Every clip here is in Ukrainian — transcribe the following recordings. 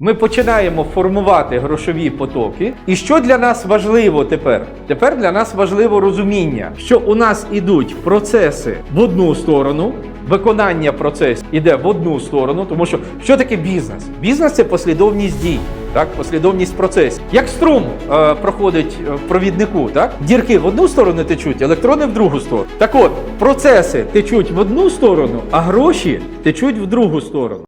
Ми починаємо формувати грошові потоки. І що для нас важливо тепер? Тепер для нас важливо розуміння, що у нас ідуть процеси в одну сторону. Виконання процесів іде в одну сторону, тому що що таке бізнес? Бізнес це послідовність дій, так, послідовність процесів. Як струм е, проходить е, в провіднику, так дірки в одну сторону течуть, електрони в другу сторону. Так от процеси течуть в одну сторону, а гроші течуть в другу сторону.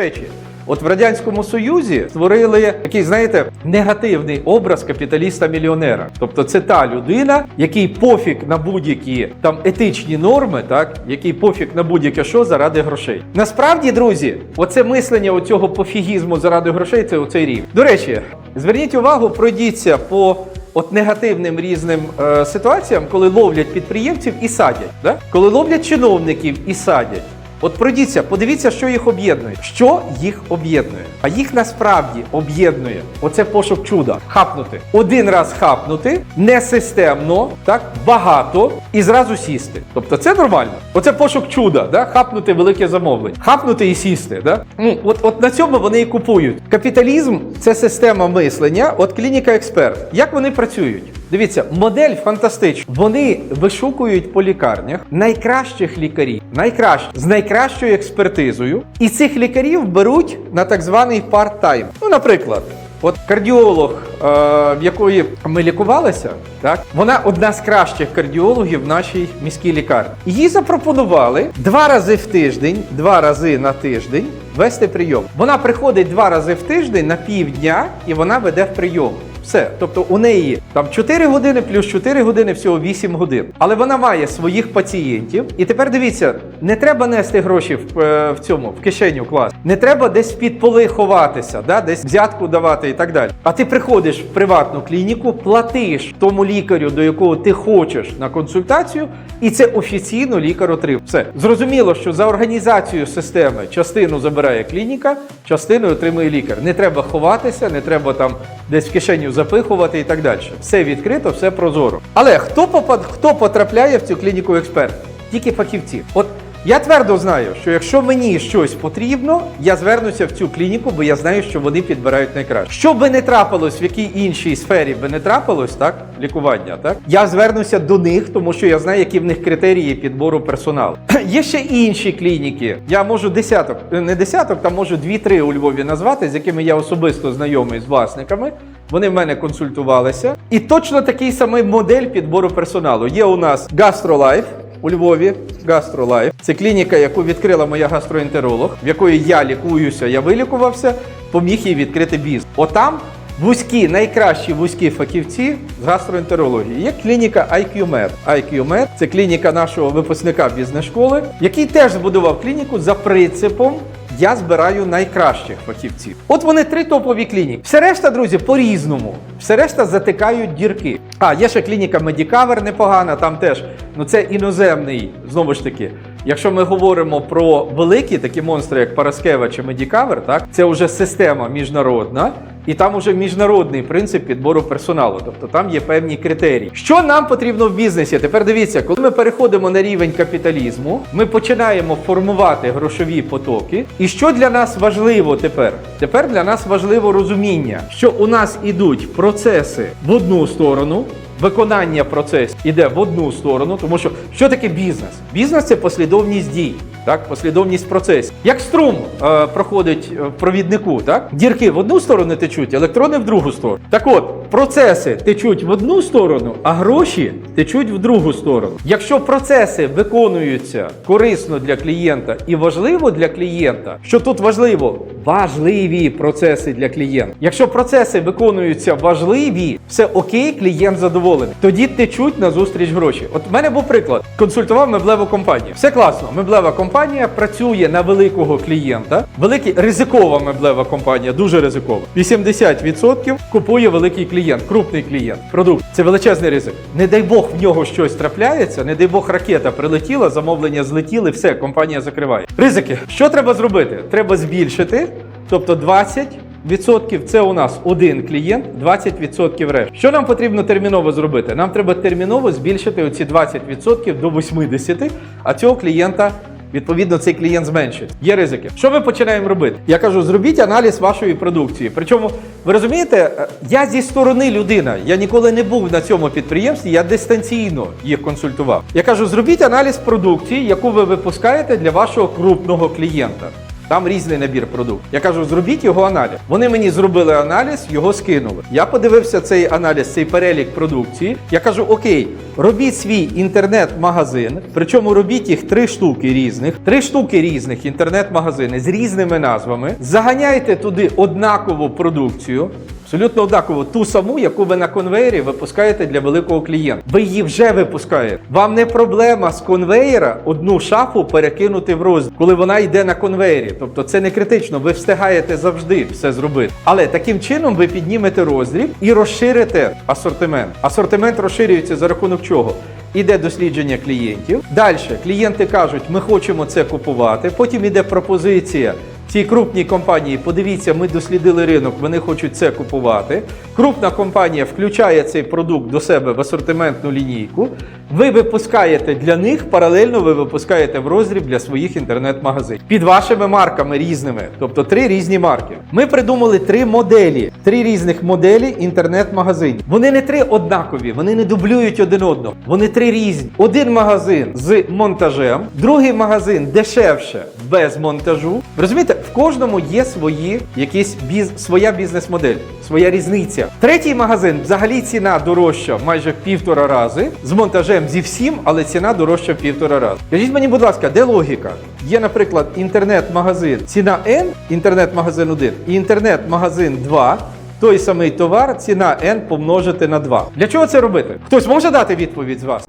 Речі. От в радянському союзі створили такий, знаєте, негативний образ капіталіста-мільйонера. Тобто, це та людина, який пофіг на будь-які там етичні норми, так який пофіг на будь-яке що заради грошей. Насправді, друзі, оце мислення оцього пофігізму заради грошей це оцей рік. До речі, зверніть увагу, пройдіться по. От негативним різним е, ситуаціям, коли ловлять підприємців і садять, да? коли ловлять чиновників і садять. От пройдіться, подивіться, що їх об'єднує. Що їх об'єднує? А їх насправді об'єднує оце пошук чуда. Хапнути. Один раз хапнути, несистемно, так, багато і зразу сісти. Тобто це нормально. Оце пошук чуда, да? хапнути велике замовлення. Хапнути і сісти. Да? Ну, от, от на цьому вони і купують. Капіталізм це система мислення. От клініка експерт. Як вони працюють? Дивіться, модель фантастична. Вони вишукують по лікарнях найкращих лікарів, найкращих з найкращою експертизою, і цих лікарів беруть на так званий парт-тайм. Ну, наприклад. От кардіолог, е, в якої ми лікувалися, так вона одна з кращих кардіологів в нашій міській лікарні. Їй запропонували два рази в тиждень, два рази на тиждень вести прийом. Вона приходить два рази в тиждень на півдня і вона веде в прийом. Все, тобто у неї там 4 години плюс 4 години, всього 8 годин. Але вона має своїх пацієнтів. І тепер дивіться, не треба нести гроші в, е, в цьому в кишеню клас. Не треба десь під поли ховатися, да, десь взятку давати і так далі. А ти приходиш в приватну клініку, платиш тому лікарю, до якого ти хочеш на консультацію, і це офіційно лікар отримує. Все зрозуміло, що за організацію системи частину забирає клініка, частину отримує лікар. Не треба ховатися, не треба там десь в кишеню запихувати і так далі. Все відкрито, все прозоро. Але хто попад, хто потрапляє в цю клініку експерт? Тільки фахівці. От я твердо знаю, що якщо мені щось потрібно, я звернуся в цю клініку, бо я знаю, що вони підбирають найкраще. Що би не трапилось, в якій іншій сфері би не трапилось, так лікування, так я звернуся до них, тому що я знаю, які в них критерії підбору персоналу. Є ще інші клініки. Я можу десяток, не десяток, там можу дві-три у Львові назвати, з якими я особисто знайомий з власниками. Вони в мене консультувалися. І точно такий самий модель підбору персоналу. Є у нас GastroLife, у Львові GastroLife. Це клініка, яку відкрила моя гастроентеролог, в якої я лікуюся, я вилікувався, поміг їй відкрити бізнес. Отам вузькі, найкращі вузькі фахівці з гастроентерології. Є клініка IQMed. IQMed – це клініка нашого випускника бізнес-школи, який теж збудував клініку за принципом. Я збираю найкращих фахівців. От вони три топові клініки. Все решта, друзі, по-різному. Все решта затикають дірки. А, є ще клініка Медікавер непогана, там теж. Ну це іноземний, знову ж таки. Якщо ми говоримо про великі такі монстри, як Параскева чи Медікавер, так це вже система міжнародна, і там уже міжнародний принцип підбору персоналу. Тобто там є певні критерії. Що нам потрібно в бізнесі? Тепер дивіться, коли ми переходимо на рівень капіталізму, ми починаємо формувати грошові потоки. І що для нас важливо тепер? Тепер для нас важливо розуміння, що у нас ідуть процеси в одну сторону. Виконання процесів іде в одну сторону, тому що що таке бізнес? Бізнес це послідовність дій, так, послідовність процесів. Як струм е, проходить в провіднику, так дірки в одну сторону течуть, електрони в другу сторону. Так от процеси течуть в одну сторону, а гроші течуть в другу сторону. Якщо процеси виконуються корисно для клієнта і важливо для клієнта, що тут важливо? Важливі процеси для клієнта. Якщо процеси виконуються важливі, все окей, клієнт задоволений. Тоді течуть на зустріч гроші. От в мене був приклад. Консультував меблеву компанію. Все класно. Меблева компанія працює на великого клієнта. Великий ризикова меблева компанія, дуже ризикова. 80% купує великий клієнт, крупний клієнт. Продукт це величезний ризик. Не дай Бог в нього щось трапляється, не дай Бог ракета прилетіла, замовлення злетіли, все, компанія закриває. Ризики. Що треба зробити? Треба збільшити, тобто 20 Відсотків це у нас один клієнт, 20% решт. Що нам потрібно терміново зробити? Нам треба терміново збільшити оці 20% до 80%, а цього клієнта Відповідно, цей клієнт зменшить. Є ризики. Що ми починаємо робити? Я кажу, зробіть аналіз вашої продукції. Причому, ви розумієте, е, я зі сторони людина, я ніколи не був на цьому підприємстві, я дистанційно їх консультував. Я кажу, зробіть аналіз продукції, яку ви випускаєте для вашого крупного клієнта. Там різний набір продуктів. Я кажу, зробіть його аналіз. Вони мені зробили аналіз, його скинули. Я подивився цей аналіз, цей перелік продукції. Я кажу: Окей, робіть свій інтернет-магазин. Причому робіть їх три штуки різних, три штуки різних інтернет-магазини з різними назвами. Заганяйте туди однакову продукцію. Абсолютно однаково ту саму, яку ви на конвеєрі випускаєте для великого клієнта. Ви її вже випускаєте. Вам не проблема з конвеєра одну шафу перекинути в розділ, коли вона йде на конвеєрі. Тобто це не критично, ви встигаєте завжди все зробити. Але таким чином ви піднімете роздріб і розширите асортимент. Асортимент розширюється за рахунок чого? Іде дослідження клієнтів. Далі клієнти кажуть, ми хочемо це купувати. Потім іде пропозиція. Цій крупній компанії, подивіться, ми дослідили ринок, вони хочуть це купувати. Крупна компанія включає цей продукт до себе в асортиментну лінійку. Ви випускаєте для них, паралельно ви випускаєте в роздріб для своїх інтернет-магазинів під вашими марками різними, тобто три різні марки. Ми придумали три моделі, три різних моделі інтернет-магазинів. Вони не три однакові, вони не дублюють один одного. Вони три різні. Один магазин з монтажем, другий магазин дешевше без монтажу. Розумієте, в кожному є свої якісь біз, своя бізнес-модель, своя різниця. Третій магазин взагалі ціна дорожча майже в півтора рази з монтажем зі всім, але ціна дорожча в півтора рази. Скажіть мені, будь ласка, де логіка? Є, наприклад, інтернет-магазин ціна N, інтернет-магазин 1 і інтернет-магазин 2. Той самий товар, ціна N помножити на 2. Для чого це робити? Хтось може дати відповідь з вас?